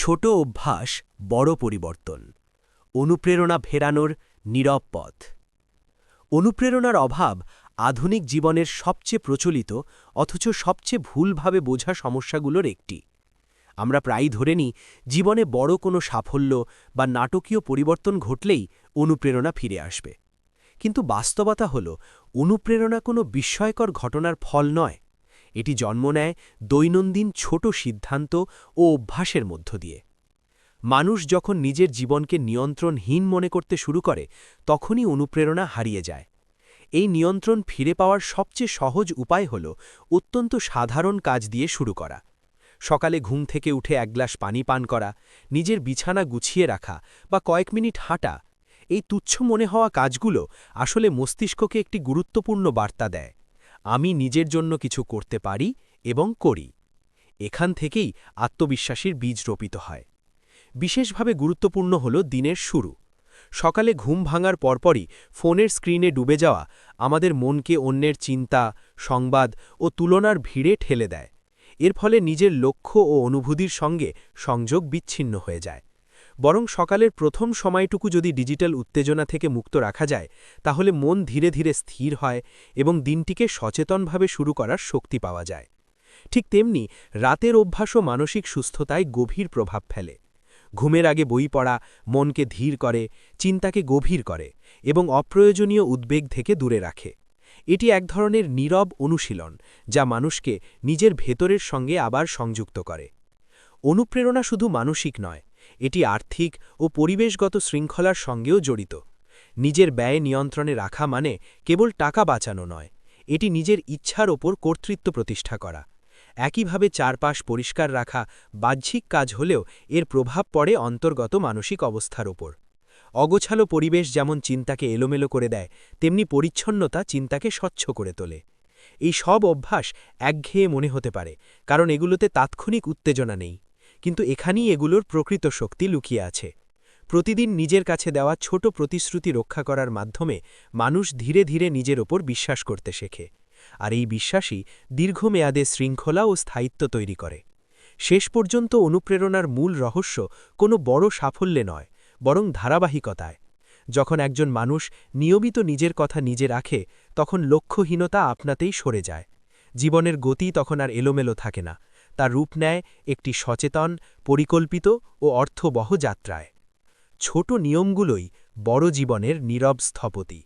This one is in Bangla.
ছোট অভ্যাস বড় পরিবর্তন। অনুপ্রেরণা ফেরানোর নীরব পথ। অনুপ্রেরণার অভাব আধুনিক জীবনের সবচেয়ে প্রচলিত অথচ সবচেয়ে ভুলভাবে বোঝা সমস্যাগুলোর একটি। আমরা প্রায়ই ধরে নিই, জীবনে বড় কোনো সাফল্য বা নাটকীয় পরিবর্তন ঘটলেই অনুপ্রেরণা ফিরে আসবে। কিন্তু বাস্তবতা হল, অনুপ্রেরণা কোনো বিস্ময়কর ঘটনার ফল নয়। এটি জন্ম নেয় দৈনন্দিন ছোট সিদ্ধান্ত ও অভ্যাসের মধ্য দিয়ে। মানুষ যখন নিজের জীবনকে নিয়ন্ত্রণহীন মনে করতে শুরু করে, তখনই অনুপ্রেরণা হারিয়ে যায়। এই নিয়ন্ত্রণ ফিরে পাওয়ার সবচেয়ে সহজ উপায় হল অত্যন্ত সাধারণ কাজ দিয়ে শুরু করা। সকালে ঘুম থেকে উঠে এক গ্লাস পানি পান করা, নিজের বিছানা গুছিয়ে রাখা বা কয়েক মিনিট হাঁটা, এই তুচ্ছ মনে হওয়া কাজগুলো আসলে মস্তিষ্ককে একটি গুরুত্বপূর্ণ বার্তা দেয়। আমি নিজের জন্য কিছু করতে পারি এবং করি। এখান থেকেই আত্মবিশ্বাসীর বীজ রোপিত হয়। বিশেষভাবে গুরুত্বপূর্ণ হল দিনের শুরু। সকালে ঘুম ভাঙার পরপরই ফোনের স্ক্রিনে ডুবে যাওয়া আমাদের মনকে অন্যের চিন্তা, সংবাদ ও তুলনার ভিড়ে ঠেলে দেয়। এর ফলে নিজের লক্ষ্য ও অনুভূতির সঙ্গে সংযোগ বিচ্ছিন্ন হয়ে যায়। বরং সকালের প্রথম সময়টুকু যদি ডিজিটাল উত্তেজনা থেকে মুক্ত রাখা যায়, তাহলে মন ধীরে ধীরে স্থির হয় এবং দিনটিকে সচেতনভাবে শুরু করার শক্তি পাওয়া যায়। ঠিক তেমনি, রাতের অভ্যাসও মানসিক সুস্থতায় গভীর প্রভাব ফেলে। ঘুমের আগে বই পড়া, মনকে ধীর করে, চিন্তাকে গভীর করে এবং অপ্রয়োজনীয় উদ্বেগ থেকে দূরে রাখে। এটি এক ধরনের নীরব অনুশীলন যা মানুষকে নিজের ভেতরের সঙ্গে আবার সংযুক্ত করে। অনুপ্রেরণা শুধু মানসিক নয় এটি আর্থিক ও পরিবেশগত শৃঙ্খলার সঙ্গেও জড়িত। নিজের ব্যয় নিয়ন্ত্রণে রাখা মানে কেবল টাকা বাঁচানো নয়, এটি নিজের ইচ্ছার ওপর কর্তৃত্ব প্রতিষ্ঠা করা। একইভাবে চারপাশ পরিষ্কার রাখা বাহ্যিক কাজ হলেও এর প্রভাব পড়ে অন্তর্গত মানসিক অবস্থার ওপর। অগোছালো পরিবেশ যেমন চিন্তাকে এলোমেলো করে দেয়, তেমনি পরিচ্ছন্নতা চিন্তাকে স্বচ্ছ করে তোলে। এই সব অভ্যাস একঘেয়ে মনে হতে পারে, কারণ এগুলোতে তাৎক্ষণিক উত্তেজনা নেই। কিন্তু এখানেই এগুলোর প্রকৃত শক্তি লুকিয়ে আছে। প্রতিদিন নিজের কাছে দেওয়া ছোট প্রতিশ্রুতি রক্ষা করার মাধ্যমে মানুষ ধীরে ধীরে নিজের ওপর বিশ্বাস করতে শেখে। আর এই বিশ্বাসই দীর্ঘমেয়াদে শৃঙ্খলা ও স্থায়িত্ব তৈরি করে। শেষ পর্যন্ত অনুপ্রেরণার মূল রহস্য কোনো বড় সাফল্যে নয়, বরং ধারাবাহিকতায়। যখন একজন মানুষ নিয়মিত নিজের কথা নিজে রাখে, তখন লক্ষ্যহীনতা আপনাতেই সরে যায়। জীবনের গতি তখন আর এলোমেলো থাকে না। তার রূপ নেয় একটি সচেতন, পরিকল্পিত ও অর্থবহ যাত্রায়। ছোট নিয়মগুলোই বড় জীবনের নীরব স্থপতি।